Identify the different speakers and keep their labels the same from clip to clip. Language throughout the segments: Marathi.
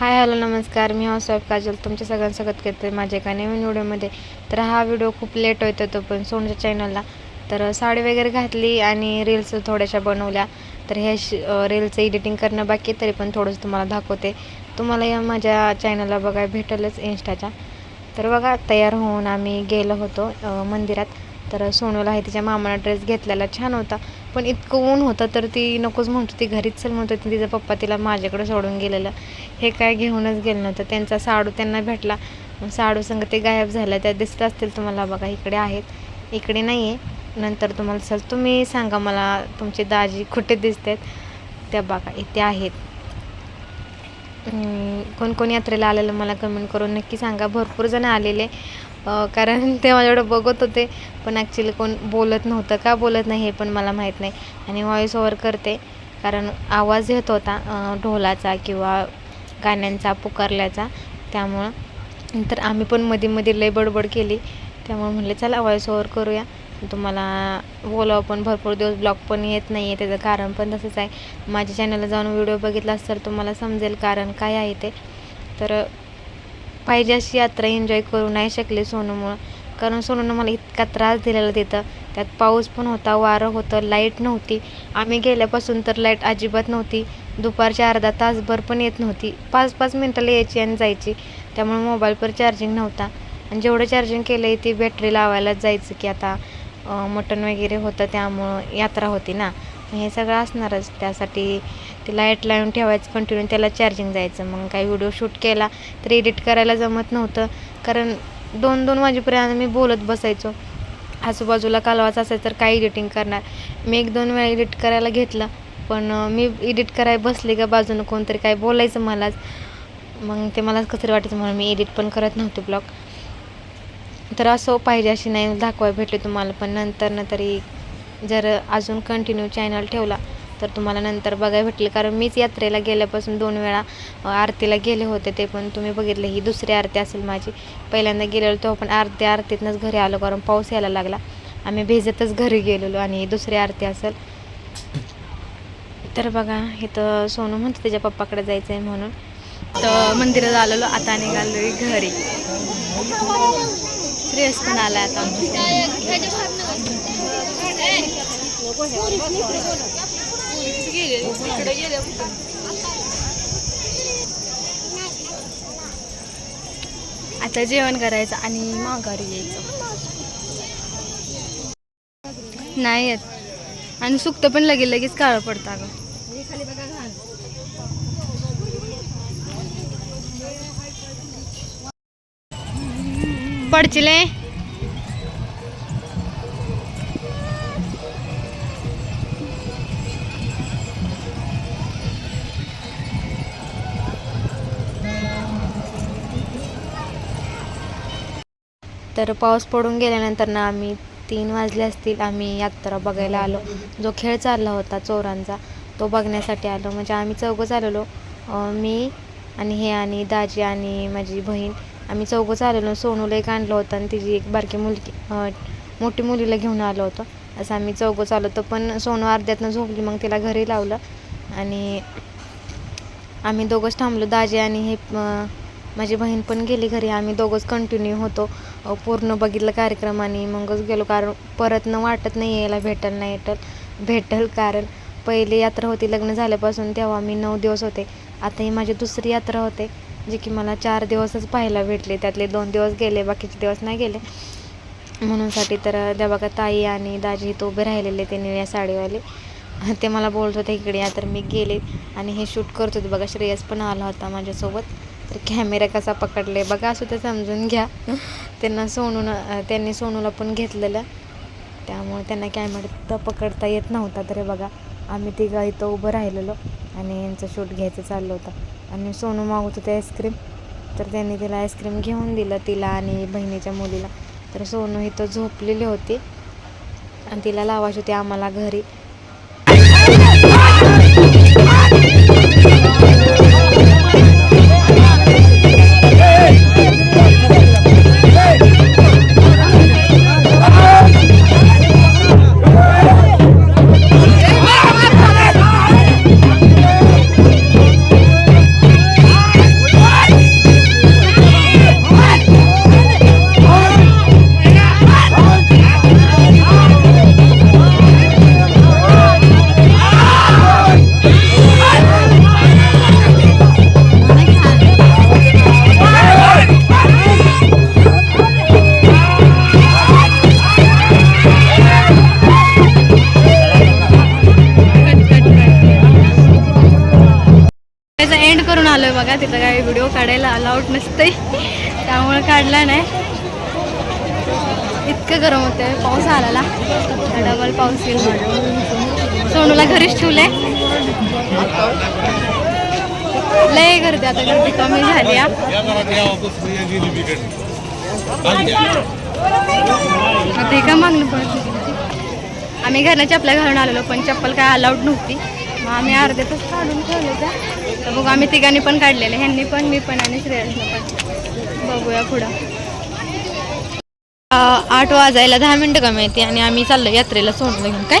Speaker 1: हाय हॅलो नमस्कार. मी हाऊसवाईफ काजल. तुमच्या सगळ्यांचं स्वागत करते माझ्या एका नवीन व्हिडिओमध्ये. तर हा व्हिडिओ खूप लेट होतो तो पण सोनच्या चॅनलला तर साडी वगैरे घातली आणि रील्स थोड्याशा बनवल्या. तर ह्या श एडिटिंग करणं बाकी तरी पण थोडंसं तुम्हाला दाखवते. तुम्हाला या माझ्या चॅनलला बघाय भेटेलच इन्स्टाच्या तर बघा तयार होऊन आम्ही गेलो होतो मंदिरात. तर सोनूला आहे तिच्या मामाला ड्रेस घेतलेला छान होता. पण इतकं ऊन होतं तर ती नकोच म्हणतो ती घरीच चल म्हणतो तिचा पप्पा तिला माझ्याकडे सोडून गेलेलं. हे काय घेऊनच गेलं नव्हतं. त्यांचा साडू त्यांना भेटला. साडू संग ते गायब झाल्या. त्या दिसत असतील तुम्हाला. बघा इकडे आहेत. इकडे नाही आहे नंतर तुम्हाला सर तुम्ही सांगा मला तुमचे दाजी कुठे आहेत त्या बघा इथे आहेत. कोण कोण यात्रेला आलेलं मला कमेंट करून नक्की सांगा. भरपूर जण आलेले. कारण ते माझ्याकडं बघत होते पण ॲक्च्युली कोण बोलत नव्हतं. का बोलत नाही हे पण मला माहीत नाही. आणि व्हॉईस ओवर करते कारण आवाज येत होता ढोलाचा किंवा गाण्यांचा पुकारल्याचा. त्यामुळं तर आम्ही पण मध्ये मध्ये लय बडबड केली. त्यामुळे म्हणले चला व्हॉईस ओवर करूया. तुम्हाला बोलावं पण भरपूर दिवस ब्लॉग पण येत नाही आहे त्याचं कारण पण तसंच आहे. माझ्या चॅनलला जाऊन व्हिडिओ बघितला तर तुम्हाला समजेल कारण काय आहे ते. तर पाहिजे अशी यात्रा एन्जॉय करू नाही शकले सोनूमुळं. कारण सोनूनं मला इतका त्रास दिलेला तिथं. त्यात पाऊस पण होता वारं होतं लाइट नव्हती. आम्ही गेल्यापासून तर लाइट अजिबात नव्हती. दुपारच्या अर्धा तासभर पण येत नव्हती. पाच पाच मिनटाला यायची आणि जायची. त्यामुळे मोबाईलवर चार्जिंग नव्हता. आणि जेवढं चार्जिंग केलं आहे ती बॅटरी लावायलाच जायचं की आता मटण वगैरे होतं त्यामुळं यात्रा होती ना. हे सगळं असणारच. त्यासाठी ते लाइट लावून ठेवायचं कंटिन्यू त्याला चार्जिंग जायचं. मग काही व्हिडिओ शूट केला तर एडिट करायला जमत नव्हतं. कारण दोन दोन वाजेपर्यंत मी बोलत बसायचो. आजूबाजूला कालवाचं असेल तर काय एडिटिंग करणार? मी एक दोन वेळा एडिट करायला घेतलं. पण मी एडिट करायला बसले का बाजूनं कोणतरी काय बोलायचं मलाच. मग ते मलाच कसं वाटायचं म्हणून मी एडिट पण करत नव्हते ब्लॉग तर असं पाहिजे अशी नाही दाखवाय भेटले तुम्हाला. पण नंतर ना तरी जर अजून कंटिन्यू चॅनल ठेवला तर तुम्हाला नंतर बघायला भेटेल. कारण मीच यात्रेला गेल्यापासून दोन वेळा आरतीला गेले होते ते पण तुम्ही बघितलं. ही दुसरी आरती असेल माझी. पहिल्यांदा गेलेलो तेव्हा पण आरती आरतीतनंच घरी आलो कारण पाऊस यायला लागला. आम्ही भेजतच घरी गेलेलो आणि दुसरी आरती असेल. तर बघा इथं सोनू म्हणतो त्याच्या पप्पाकडे जायचं आहे म्हणून.
Speaker 2: तर मंदिरात आलेलो. आता निघालोय घरी. ड्रेस पण आला आता. आता जेवण करायचं आणि माघारी यायचं. नाही येत. आणि सुकतं पण लगेच लगेच काळं पडतं अगं.
Speaker 1: पडचिले तर पाऊस पडून गेल्यानंतर ना आम्ही तीन वाजले असतील आम्ही यात्रा बघायला आलो. जो खेळ चालला होता चोरांचा तो बघण्यासाठी आलो. म्हणजे आम्ही चौघं आलेलो मी आणि हे आणि दाजी आणि माझी बहीण आम्ही चौघं आलेलो सोनूला एक आणलं होतं आणि तिची एक बारकी मुलगी मोठी मुलीला घेऊन आलो होतो. असं आम्ही चौघं चालवतो होतो पण सोनू अर्ध्यातनं झोपली मग तिला घरी लावलं. आणि आम्ही दोघंच थांबलो. दाजी आणि हे माझी बहीण पण गेली घरी. आम्ही दोघंच कंटिन्यू होतो. पूर्ण बघितलं कार्यक्रम आणि मगच गेलो कारण परत न वाटत नाही यायला भेटल नाही येटल भेटल कारण पहिली यात्रा होती लग्न झाल्यापासून तेव्हा मी नऊ दिवस होते. आता ही माझी दुसरी यात्रा होते जे की मला चार दिवसच पाहायला भेटले. त्यातले दोन दिवस गेले बाकीचे दिवस नाही गेले. म्हणूनसाठी तर त्या बघा ताई आणि दाजी तो उभे राहिलेले ते निळ्या साडीवाले. ते मला बोलत होते इकडे या तर मी गेले आणि हे शूट करत होते. बघा श्रेयस पण आला होता माझ्यासोबत. तर कॅमेरा कसा पकडले बघा असं ते समजून घ्या. त्यांना सोनून त्यांनी सोनूला पण घेतलेलं. त्यामुळे त्यांना कॅमेरा पकडता येत नव्हता तरी बघा आम्ही तिघं इथं उभं राहिलेलो आणि यांचं शूट घ्यायचं चाललं होतं. आणि सोनू मागवत होते आईस्क्रीम तर त्यांनी तिला आईस्क्रीम घेऊन दिलं तिला आणि बहिणीच्या मुलीला. तर सोनू इथं झोपलेली होती आणि तिला लावायची होती आम्हाला घरी.
Speaker 2: बघा तिथं काही व्हिडिओ काढायला अलाउड नसते. त्यामुळे काढला नाही. इतकं गरम होतं पाऊस आलेला. डबल पाऊस येईल. सोनूला घरीच ठेवले लय गर्दी आता. गर्दी कमी झाली आता हे का मागणं पडत आम्ही घरच्या आपल्या घालून आलेलो पण चप्पल काय अलाउड नव्हती. मग आम्ही अर्धे तास काढून ठेवले त्या. तर बघू आम्ही तिघांनी पण काढलेले. ह्यांनी पण मी पण आणि श्रेयसनं पण. बघूया पुढं.
Speaker 1: आठ वाजायला दहा मिनटं कमी येते आणि आम्ही चाललो यात्रेला सोडलं घेऊन. काय?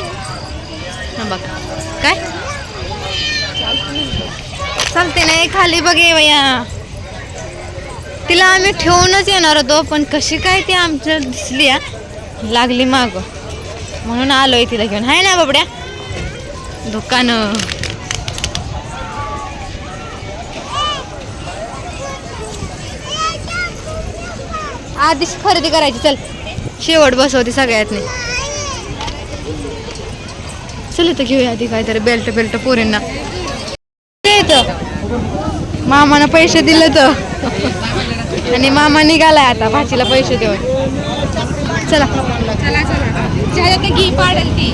Speaker 1: हां बघा. काय? चालते नाही खाली बघे वया. तिला आम्ही ठेवूनच येणार होतो पण कशी काय ती आमच्या दिसली आ, लागली माग. म्हणून आलोय तिला घेऊन. हाय ना बाबड्या? दुकान. आधीच खरेदी करायची चल. शेवट बसवते सगळ्यात चल तर घेऊया आधी काहीतरी बेल्ट बेल्ट पोरींना. मामानं पैसे दिले तर. आणि मामा निघालाय आता भाचीला पैसे देऊन. चला.
Speaker 2: चला चला. घी पाडेल ती.